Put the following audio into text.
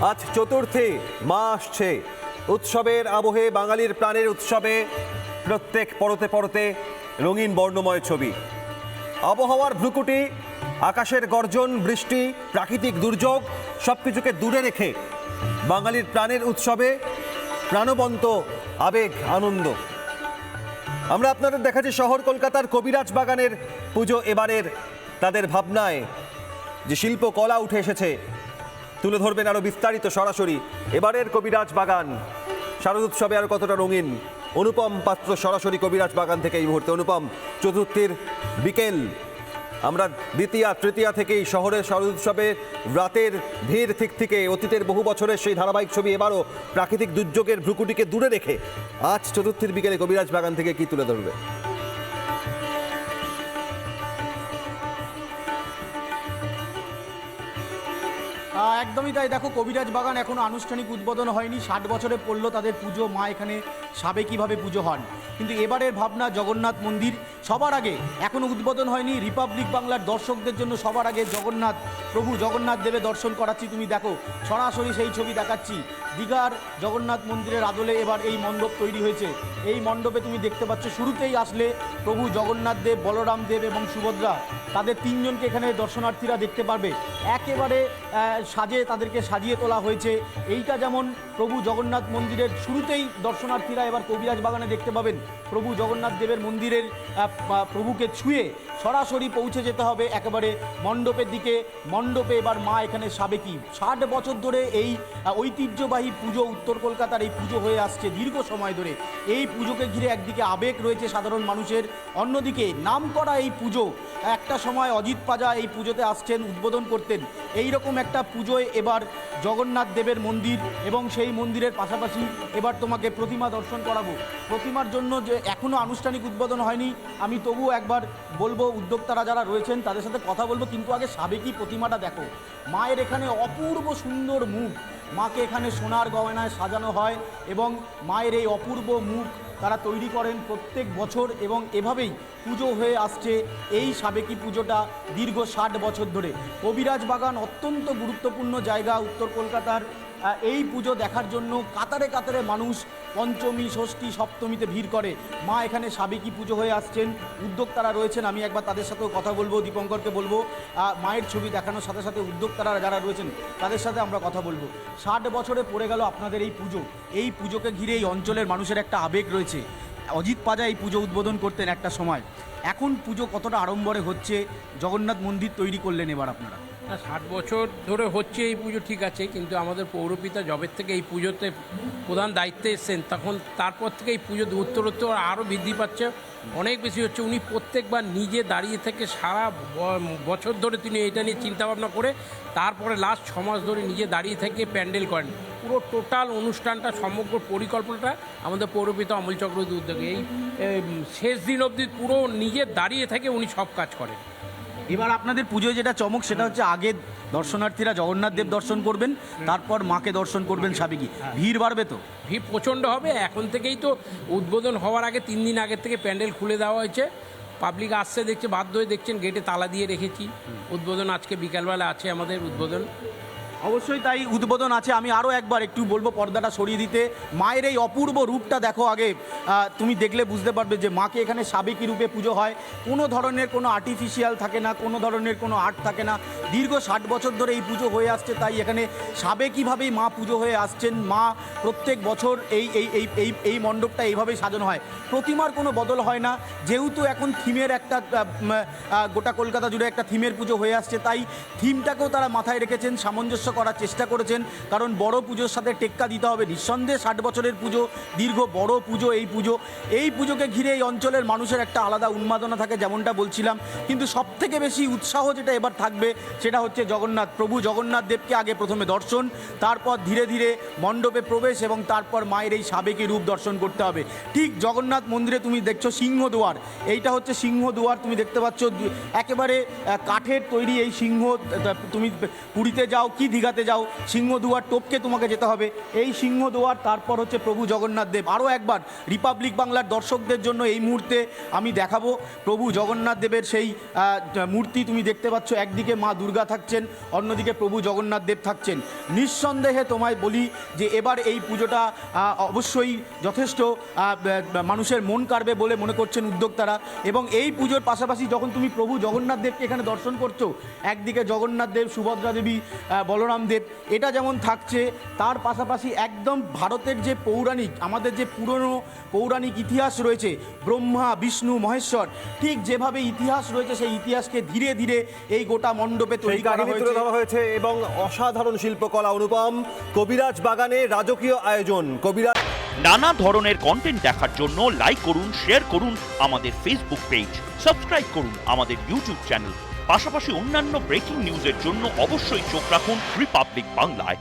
আজ চতুর্থী মা আসছে। উৎসবের আবহে বাঙালির প্রাণের উৎসবে প্রত্যেক পরতে পরতে রঙিন বর্ণময় ছবি। আবহাওয়ার ভ্রুকুটি, আকাশের গর্জন, বৃষ্টি, প্রাকৃতিক দুর্যোগ সব কিছুকে দূরে রেখে বাঙালির প্রাণের উৎসবে প্রাণবন্ত আবেগ, আনন্দ। আমরা আপনাদের দেখাচ্ছি শহর কলকাতার কবিরাজ বাগানের পুজো এবারের তাদের ভাবনায় যে শিল্পকলা উঠে এসেছে। তুলে ধরবেন আরও বিস্তারিত সরাসরি। এবারের কবিরাজ বাগান। শারদ উৎসবে আর কতটা রঙিন? অনুপম পাত্র সরাসরি কবিরাজ বাগান থেকে এই মুহূর্তে। অনুপম, চতুর্থীর বিকেল। আমরা দ্বিতীয়া, তৃতীয়া থেকেই শহরের শারদ উৎসবে রাতের ভিড় ঠিক থেকে অতীতের বহু বছরের সেই ধারাবাহিক ছবি এবারও প্রাকৃতিক দুর্যোগের ভ্রুকুটিকে দূরে রেখে। আজ চতুর্থীর বিকেলে কবিরাজ বাগান থেকে কি তুলে ধরবে? একদমই তাই। দেখো, কবিরাজ বাগান এখনও আনুষ্ঠানিক উদ্বোধন হয়নি। ষাট বছরে পড়ল তাদের পুজো। মা এখানে সাবেকিভাবে পুজো হন। কিন্তু এবারের ভাবনা জগন্নাথ মন্দির। সবার আগে, এখনও উদ্বোধন হয়নি রিপাবলিক বাংলার দর্শকদের জন্য সবার আগে জগন্নাথ, প্রভু জগন্নাথ দেবে দর্শন করাচ্ছি। তুমি দেখো, সরাসরি সেই ছবি দেখাচ্ছি। দীঘার জগন্নাথ মন্দিরের আদলে এবার এই মণ্ডপ তৈরি হয়েছে। এই মণ্ডপে তুমি দেখতে পাচ্ছ, শুরুতেই আসলে প্রভু জগন্নাথ দেব, বলরাম দেব এবং সুভদ্রা, তাদের তিনজনকে এখানে দর্শনার্থীরা দেখতে পারবে। একেবারে সাজে তাদেরকে সাজিয়ে তোলা হয়েছে। এইটা যেমন প্রভু জগন্নাথ মন্দিরের শুরুতেই দর্শনার্থীরা এবার কবিরাজ বাগানে দেখতে পাবেন। প্রভু জগন্নাথ দেবের মন্দিরের আহ, প্রভুকে ছুঁয়ে সরাসরি পৌঁছে যেতে হবে একেবারে মণ্ডপের দিকে। মণ্ডপে এবার মা এখানে সাবেকি ষাট বছর ধরে এই ঐতিহ্যবাহী পুজো উত্তর কলকাতার এই পুজো হয়ে আসছে দীর্ঘ সময় ধরে। এই পুজোকে ঘিরে একদিকে আবেগ রয়েছে সাধারণ মানুষের, অন্যদিকে নাম করা এই পুজো, একটা সময় অজিত পাজা এই পুজোতে আসছেন, উদ্বোধন করতেন। এই রকম একটা পুজোয় এবার জগন্নাথ দেবের মন্দির এবং সেই মন্দিরের পাশাপাশি এবার তোমাকে প্রতিমা দর্শন করাবো। প্রতিমার জন্য যে এখনও আনুষ্ঠানিক উদ্বোধন হয়নি, আমি তবুও একবার বলব উদ্যোক্তারা যারা রয়েছেন, তাদের সাথে কথা বলব। কিন্তু আগে সাবেকি প্রতিমাটা দেখো। মায়ের এখানে অপূর্ব সুন্দর মুখ। মাকে এখানে সোনার গয়নায় সাজানো হয় এবং মায়ের এই অপূর্ব মুখ তারা তৈরি করেন প্রত্যেক বছর এবং এভাবেই পুজো হয়ে আসছে এই সাবেকি পুজোটা দীর্ঘ ষাট বছর ধরে। কবিরাজ বাগান অত্যন্ত গুরুত্বপূর্ণ জায়গা উত্তর কলকাতার। এই পুজো দেখার জন্য কাতারে কাতারে মানুষ পঞ্চমী, ষষ্ঠী, সপ্তমীতে ভিড় করে। মা এখানে সাবেকি পুজো হয়ে আসছেন। উদ্যোক্তারা রয়েছেন, আমি একবার তাদের সাথেও কথা বলব, দীপঙ্করকে বলব। মায়ের ছবি দেখানোর সাথে সাথে উদ্যোক্তারা যারা রয়েছেন, তাদের সাথে আমরা কথা বলব। ষাট বছরে পড়ে গেল আপনাদের এই পুজো। এই পুজোকে ঘিরে এই অঞ্চলের মানুষের একটা আবেগ রয়েছে। অজিত পাজা এই পুজো উদ্বোধন করতেন একটা সময়। এখন পুজো কতটা আড়ম্বরে হচ্ছে, জগন্নাথ মন্দির তৈরি করলেন এবার আপনারা। ষাট বছর ধরে হচ্ছে এই পুজো, ঠিক আছে, কিন্তু আমাদের পৌরপিতা জবের থেকে এই পুজোতে প্রধান দায়িত্বে এসছেন, তখন তারপর থেকে এই পুজো উত্তরোত্তর আরও বৃদ্ধি পাচ্ছে, অনেক বেশি হচ্ছে। উনি প্রত্যেকবার নিজে দাঁড়িয়ে থেকে সারা বছর ধরে তিনি এটা নিয়ে চিন্তাভাবনা করে, তারপরে লাস্ট ছ মাস ধরে নিজে দাঁড়িয়ে থেকে প্যান্ডেল করেন। পুরো টোটাল অনুষ্ঠানটা, সমগ্র পরিকল্পনাটা আমাদের পৌরপিতা অমল চক্রবর্তী উদ্যোগে। এই, শেষ দিন অবধি পুরো নিজে দাঁড়িয়ে থেকে উনি সব কাজ করেন। এবার আপনাদের পুজোয় যেটা চমক, সেটা হচ্ছে আগে দর্শনার্থীরা জগন্নাথ দেব দর্শন করবেন, তারপর মাকে দর্শন করবেন সাবেকি। ভিড় বাড়বে তো? ভিড় প্রচণ্ড হবে, এখন থেকেই তো উদ্বোধন হওয়ার আগে তিন দিন আগের থেকে প্যান্ডেল খুলে দেওয়া হয়েছে। পাবলিক আসছে, দেখছে, বাধ্য হয়ে দেখছেন, গেটে তালা দিয়ে রেখেছি। উদ্বোধন আজকে বিকালবেলা আছে আমাদের উদ্বোধন। অবশ্যই তাই উদ্বোধন আছে। আমি আরও একবার একটু বলব পর্দাটা সরিয়ে দিতে। মায়ের এই অপূর্ব রূপটা দেখো আগে। তুমি দেখলে বুঝতে পারবে যে মাকে এখানে সাবেকি রূপে পুজো হয়। কোনো ধরনের কোনো আর্টিফিশিয়াল থাকে না, কোনো ধরনের কোনো আর্ট থাকে না। দীর্ঘ ষাট বছর ধরে এই পুজো হয়ে আসছে, তাই এখানে সাবেকিভাবেই মা পুজো হয়ে আসছেন। মা প্রত্যেক বছর এই এই এই এই এই মণ্ডপটা এইভাবেই সাজানো হয়। প্রতিমার কোনো বদল হয় না, যেহেতু এখন থিমের একটা গোটা কলকাতা জুড়ে একটা থিমের পুজো হয়ে আসছে, তাই থিমটাকেও তারা মাথায় রেখেছেন, সামঞ্জস্য করার চেষ্টা করেছেন, কারণ বড় পুজোর সাথে টেক্কা দিতে হবে। নিঃসন্দেহে ষাট বছরের পুজো, দীর্ঘ বড় পুজো এই পুজো। এই পুজোকে ঘিরে এই অঞ্চলের মানুষের একটা আলাদা উন্মাদনা থাকে, যেমনটা বলছিলাম। কিন্তু সব থেকে বেশি উৎসাহ যেটা এবার থাকবে সেটা হচ্ছে জগন্নাথ প্রভু। জগন্নাথ দেবকে আগে প্রথমে দর্শন, তারপর ধীরে ধীরে মণ্ডপে প্রবেশ এবং তারপর মায়ের এই সাবেকি রূপ দর্শন করতে হবে। ঠিক জগন্নাথ মন্দিরে তুমি দেখছ সিংহদুয়ার এইটা হচ্ছে সিংহদুয়ার তুমি দেখতে পাচ্ছ একেবারে কাঠের তৈরি এই সিংহ তুমি পুরীতে যাও কি দীঘাতে যাও সিংহদুয়ার টোপকে তোমাকে যেতে হবে। এই সিংহদুয়ার তারপর হচ্ছে প্রভু জগন্নাথ দেব। আরও একবার, রিপাবলিক বাংলার দর্শকদের জন্য এই মুহূর্তে আমি দেখাবো। প্রভু জগন্নাথ দেবের সেই মূর্তি তুমি দেখতে পাচ্ছ, একদিকে মা দুর্গা থাকছেন, অন্যদিকে প্রভু জগন্নাথ দেব থাকছেন। নিঃসন্দেহে তোমায় বলি যে এবার এই পুজোটা অবশ্যই যথেষ্ট মানুষের মন কাড়বে বলে মনে করছেন উদ্যোক্তারা। এবং এই পুজোর পাশাপাশি যখন তুমি প্রভু জগন্নাথ দেবকে এখানে দর্শন করছ, একদিকে জগন্নাথ দেব, সুভদ্রা দেবী বলরাম দেব, এটা যেমন থাকছে, তার পাশাপাশি একদম ভারতের যে পৌরাণিক, আমাদের যে পুরনো পৌরাণিক ইতিহাস রয়েছে, ব্রহ্মা, বিষ্ণু, মহেশ্বর, ঠিক যেভাবে ইতিহাস রয়েছে সেই ইতিহাসকে ধীরে ধীরে এই গোটা মণ্ডপে তৈরি কাহিনী তুলে ধরা হয়েছে এবং অসাধারণ শিল্পকলা অনুপম। কবিরাজ বাগানে রাজকীয় আয়োজন। কবিরাজ নানা ধরনের কন্টেন্ট দেখার জন্য লাইক করুন শেয়ার করুন আমাদের ফেসবুক পেজ সাবস্ক্রাইব করুন আমাদের ইউটিউব চ্যানেল পাশাপাশি অন্যান্য ব্রেকিং নিউজের জন্য অবশ্যই চোখ রাখুন রিপাবলিক বাংলায়